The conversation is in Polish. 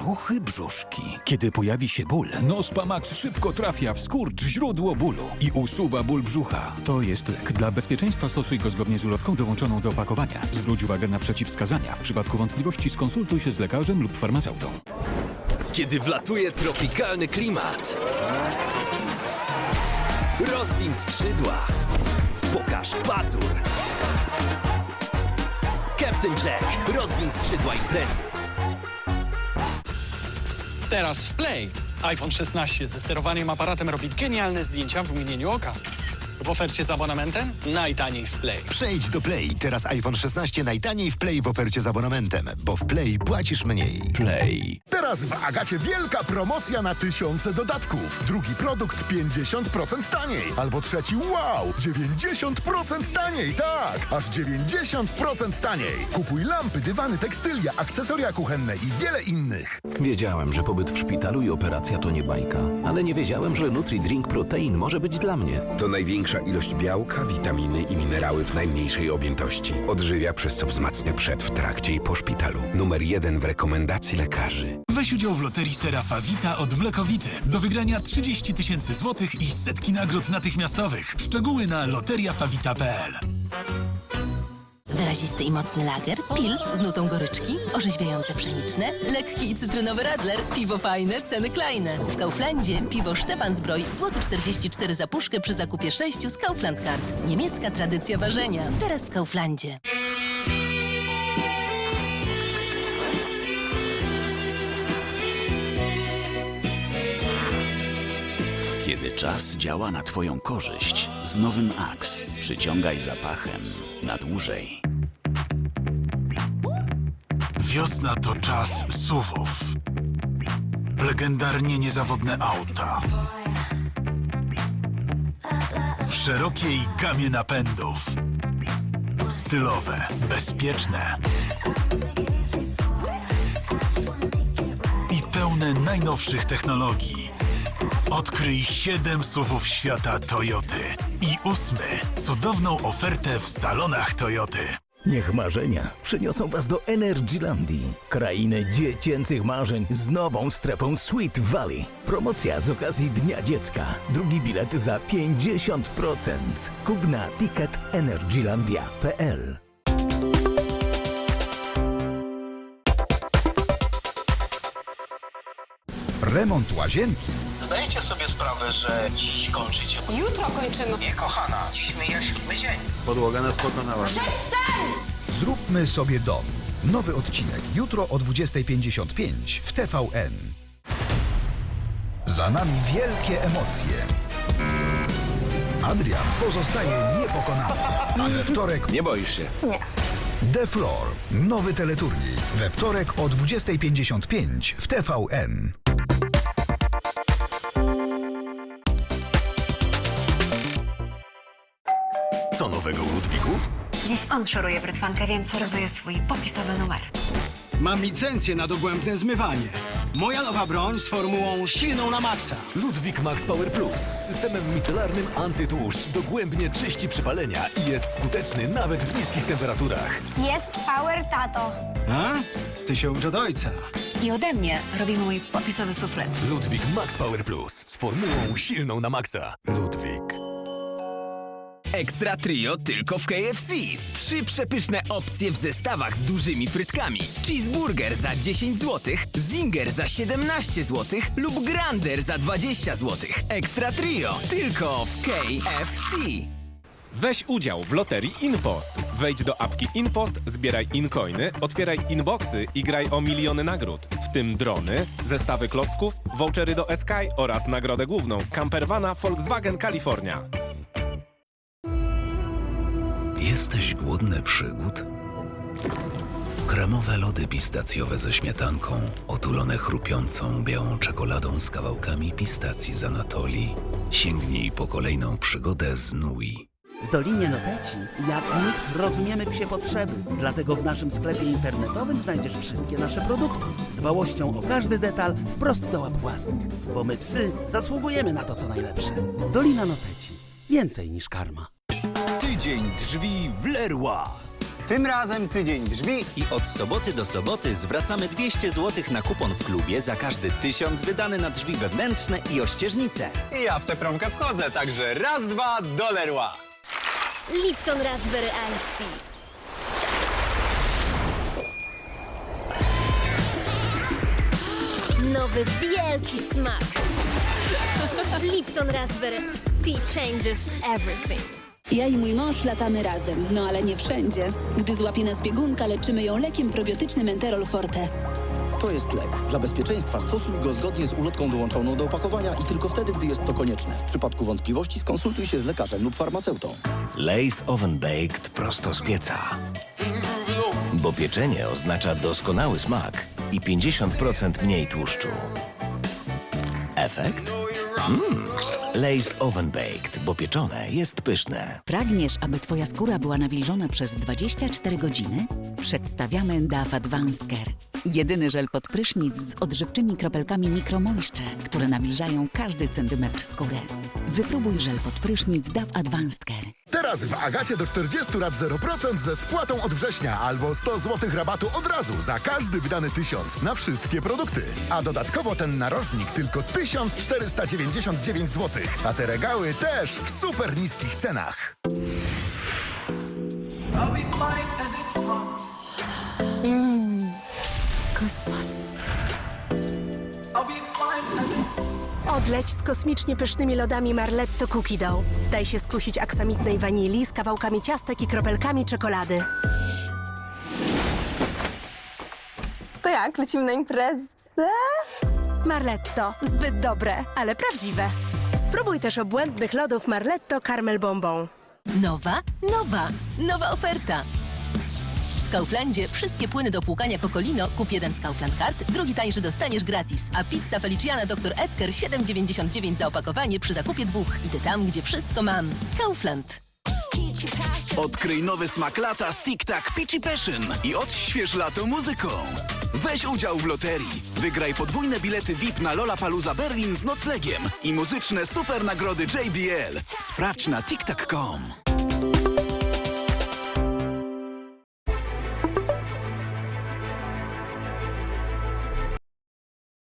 Brzuchy, brzuszki. Kiedy pojawi się ból, Nospa Max szybko trafia w skurcz źródło bólu i usuwa ból brzucha. To jest lek. Dla bezpieczeństwa stosuj go zgodnie z ulotką dołączoną do opakowania. Zwróć uwagę na przeciwwskazania. W przypadku wątpliwości skonsultuj się z lekarzem lub farmaceutą. Kiedy wlatuje tropikalny klimat. Rozwin skrzydła. Pokaż pazur. Captain Jack, rozwin skrzydła imprezy. Teraz w Play. iPhone 16 ze sterowaniem aparatem robi genialne zdjęcia w mgnieniu oka. W ofercie z abonamentem najtaniej w Play. Przejdź do Play. Teraz iPhone 16 najtaniej w Play w ofercie z abonamentem, bo w Play płacisz mniej. Play. Teraz w Agacie wielka promocja na tysiące dodatków. Drugi produkt 50% taniej. Albo trzeci wow, 90% taniej, tak! Aż 90% taniej. Kupuj lampy, dywany, tekstylia, akcesoria kuchenne i wiele innych. Wiedziałem, że pobyt w szpitalu i operacja to nie bajka, ale nie wiedziałem, że Nutri-Drink Protein może być dla mnie. To ilość białka, witaminy i minerały w najmniejszej objętości. Odżywia, przez co wzmacnia przed, w trakcie i po szpitalu. Numer jeden w rekomendacji lekarzy. Weź udział w loterii Serafa Vita od Mlekowity. Do wygrania 30 tysięcy złotych i setki nagród natychmiastowych. Szczegóły na loteriafavita.pl Wyrazisty i mocny lager, pils z nutą goryczki, orzeźwiające pszeniczne, lekki i cytrynowy radler, piwo fajne, ceny klejne. W Kauflandzie piwo Stefan Zbroj, złoty 44 za puszkę przy zakupie 6 z Kaufland Card. Niemiecka tradycja ważenia. Teraz w Kauflandzie. Kiedy czas działa na Twoją korzyść, z nowym Axe przyciągaj zapachem na dłużej. Wiosna to czas suwów. Legendarnie niezawodne auta. W szerokiej gamie napędów. Stylowe, bezpieczne i pełne najnowszych technologii. Odkryj 7 suwów świata Toyoty i ósmy cudowną ofertę w salonach Toyoty. Niech marzenia przyniosą Was do Energylandii, krainy dziecięcych marzeń z nową strefą Sweet Valley. Promocja z okazji Dnia Dziecka. Drugi bilet za 50%. Kup na ticketenergylandia.pl Remont łazienki Zdajecie sobie sprawę, że dziś kończycie? Jutro kończymy. Nie, kochana, dziś mija siódmy dzień. Podłoga nas pokonała. Przestań! Zróbmy sobie dom. Nowy odcinek jutro o 20.55 w TVN. Za nami wielkie emocje. Adrian pozostaje niepokonany. A we wtorek... Nie boisz się? Nie. The Floor. Nowy teleturniej. We wtorek o 20.55 w TVN. Co nowego u Ludwików? Dziś on szoruje brytwankę, więc serwuje swój popisowy numer. Mam licencję na dogłębne zmywanie. Moja nowa broń z formułą silną na maksa. Ludwik Max Power Plus z systemem micelarnym antytłuszcz dogłębnie czyści przypalenia i jest skuteczny nawet w niskich temperaturach. Jest power tato. A? Ty się ucz od ojca. I ode mnie robi mój popisowy suflet. Ludwik Max Power Plus z formułą silną na maksa. Ludwik. Ekstra Trio tylko w KFC. Trzy przepyszne opcje w zestawach z dużymi frytkami. Cheeseburger za 10 zł, Zinger za 17 zł lub Grander za 20 zł. Ekstra Trio tylko w KFC. Weź udział w loterii InPost. Wejdź do apki InPost, zbieraj incoiny, otwieraj inboxy i graj o miliony nagród, w tym drony, zestawy klocków, vouchery do Sky oraz nagrodę główną campervana Volkswagen California. Jesteś głodny przygód? Kremowe lody pistacjowe ze śmietanką, otulone chrupiącą białą czekoladą z kawałkami pistacji z Anatolii. Sięgnij po kolejną przygodę z Nui. W Dolinie Noteci jak nikt rozumiemy psie potrzeby. Dlatego w naszym sklepie internetowym znajdziesz wszystkie nasze produkty z dbałością o każdy detal wprost do łap własnych. Bo my psy zasługujemy na to, co najlepsze. Dolina Noteci. Więcej niż karma. Tydzień drzwi w Leroy. Tym razem tydzień drzwi I od soboty do soboty zwracamy 200 zł na kupon w klubie za każdy 1000 wydany na drzwi wewnętrzne i ościeżnice. i ja w tę promkę wchodzę, także raz, dwa, do Leroy. Lipton Raspberry Ice Tea. Nowy wielki smak. Lipton Raspberry Tea changes everything. Ja i mój mąż latamy razem, no ale nie wszędzie. Gdy złapie nas biegunka, leczymy ją lekiem probiotycznym Enterol Forte. To jest lek. Dla bezpieczeństwa stosuj go zgodnie z ulotką dołączoną do opakowania i tylko wtedy, gdy jest to konieczne. W przypadku wątpliwości skonsultuj się z lekarzem lub farmaceutą. Lays Oven Baked prosto z pieca. Bo pieczenie oznacza doskonały smak i 50% mniej tłuszczu. Efekt? Mmm. Lays Oven Baked, bo pieczone jest pyszne. Pragniesz, aby Twoja skóra była nawilżona przez 24 godziny? Przedstawiamy DAF Advanced Care. Jedyny żel pod prysznic z odżywczymi kropelkami Micro Moisture, które nawilżają każdy centymetr skóry. Wypróbuj żel pod prysznic DAF Advanced Care. Teraz w Agacie do 40 lat 0% ze spłatą od września albo 100 zł rabatu od razu za każdy wydany tysiąc na wszystkie produkty. A dodatkowo ten narożnik tylko 1499 zł. A te regały też w super niskich cenach. Mmm, kosmos. Odleć z kosmicznie pysznymi lodami Marletto Cookie Dough. Daj się skusić aksamitnej wanilii z kawałkami ciastek i kropelkami czekolady. To jak, lecimy na imprezę? Marletto, zbyt dobre, ale prawdziwe. Spróbuj też obłędnych lodów Marletto Caramel Bonbon. Nowa, nowa, nowa oferta. W Kauflandzie wszystkie płyny do płukania Kokolino kup jeden z Kaufland Card, drugi tańszy dostaniesz gratis, a pizza Feliciana Dr. Edgar 7,99 za opakowanie przy zakupie dwóch. Idę tam, gdzie wszystko mam. Kaufland. Odkryj nowy smak lata z Tic Tac Peachy Passion i odśwież lato muzyką. Weź udział w loterii. Wygraj podwójne bilety VIP na Lollapalooza Berlin z noclegiem i muzyczne super nagrody JBL. Sprawdź na tiktak.com.